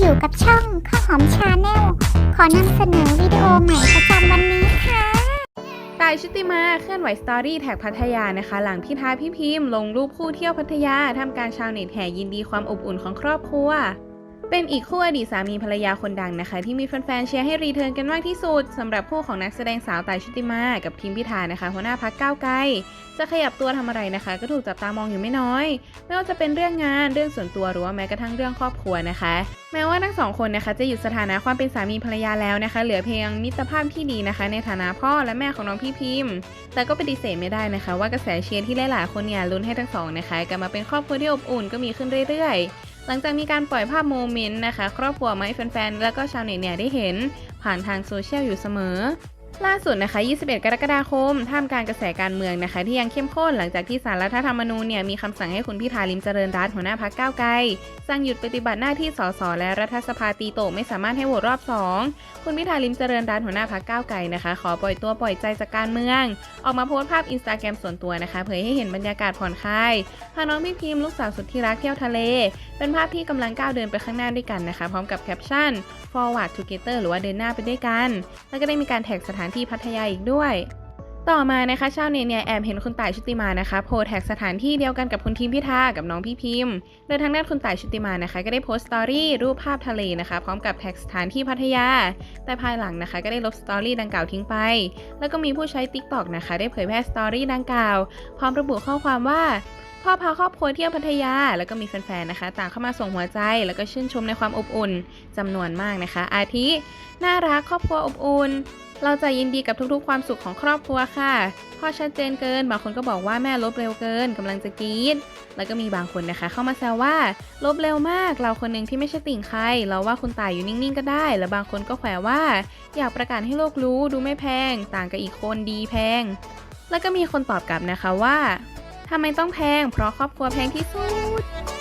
อยู่กับชาแนล ขอนำเสนอวิดีโอใหม่ประจำวันนี้ค่ะตายชุติมาเคลื่อนไหวสตอรี่แท็กพัทยานะคะ หลังพี่ท้าพี่พิมพ์ลงรูปคู่เที่ยวพัทยาทำการชาวเน็ตแห่ยินดีความอบอุ่นของครอบครัว เป็นอีกคู่อดีตสามีภรรยาคนดังนะคะ ที่มีแฟนๆเชียร์ให้รีเทิร์นกันมากที่สุดสำหรับคู่ของนักแสดงสาวตายชุติมา กับพิมพิธานะคะหัวหน้าพักก้าวไกลจะขยับตัวทำอะไรนะคะ ก็ถูกจับตามองอยู่ไม่น้อย ไม่ว่าจะเป็นเรื่องงานเรื่องส่วนตัวหรือว่าแม้กระทั่งเรื่องครอบครัวนะคะ แม้ว่าทั้งสองคนนะคะ จะหยุดสถานะความเป็นสามีภรรยาแล้วนะคะ เหลือเพียงมิตรภาพที่ดีนะคะ ในฐานะพ่อและแม่ของน้องพี่พิมพ์ แต่ก็ปฏิเสธไม่ได้นะคะ ว่ากระแสเชียร์ที่หลายๆคนเนี่ยลุ้นให้ทั้งสองนะคะกลับมาเป็นครอบครัวที่อบอุ่นก็มีขึ้นเรื่อยๆ หลังจากมีการปล่อยภาพโมเมนต์นะคะ ครอบครัวมาให้แฟนๆ แล้วก็ชาวเน็ตเนี่ยได้เห็นผ่านทางโซเชียลอยู่เสมอ ล่าสุดนะคะ 21 กรกฎาคม ท่ามกลางกระแสการเมืองนะคะ ที่ยังเข้มข้นหลังจากที่สารรัฐธรรมนูญเนี่ยมีคำสั่งให้คุณพิธาลิมเจริญรัตน์หัวหน้าพักก้าวไกล สั่งหยุดปฏิบัติหน้าที่สสและรัฐสภาตีโตไม่สามารถให้โหวตรอบ 2 คุณพิธาลิมเจริญรัตน์หัวหน้าพักก้าวไกลนะคะ ขอปล่อยตัวปล่อยใจจากการเมือง ออกมาโพสต์ภาพอินสตาแกรมส่วนตัวนะคะ เผยให้เห็นบรรยากาศผ่อนคลายพาน้องพี่พิมพ์ลูกสาวสุดที่รักเที่ยวทะเล เป็นภาพที่กำลังก้าวเดินไปข้างหน้าด้วยกันนะคะ พร้อมกับแคปชั่น forward together หรือว่าเดินหน้าไปด้วยกัน แล้วก็ได้มีการแท็กสถานที่พัทยาอีกด้วย ต่อมานะคะชาวเน็ตเนี่ยแอบเห็นคุณต่ายชุติมานะคะโพสแท็กสถานที่เดียวกันกับคุณทีมพิธากับน้องพี่พิมพ์ โดยทางด้านคุณต่ายชุติมานะคะก็ได้โพสต์สตอรี่รูปภาพทะเลนะคะ พร้อมกับแท็กสถานที่พัทยา แต่ภายหลังนะคะก็ได้ลบสตอรี่ดังกล่าวทิ้งไป แล้วก็มีผู้ใช้ TikTok นะคะได้เผยแพร่สตอรี่ดังกล่าว พร้อมระบุข้อความว่าพ่อพาครอบครัวเที่ยวพัทยา แล้วก็มีแฟนๆ นะคะ ต่างเข้ามาส่งหัวใจ แล้วก็ชื่นชมในความอบอุ่นจำนวนมากนะคะ อาทิ น่ารักครอบครัวอบอุ่น เราจะยินดีกับทุกๆ ความสุขของครอบครัวค่ะพ่อชัดเจนเกิน บางคนก็บอกว่าแม่ลบเร็วเกินกำลังจะกรีดแล้วก็มีบางคนนะคะ เข้ามาแซวว่าลบเร็วมาก เราคนหนึ่งที่ไม่ใช่ติ่งใคร เราว่าคุณตายอยู่นิ่งๆก็ได้ แล้วบางคนก็แขวะว่า อยากประกาศให้โลกรู้ดูไม่แพง ต่างกับอีกคนดีแพง แล้วก็มีคนตอบกลับนะคะว่าทำไมต้องแพง เพราะครอบครัวแพงที่สุด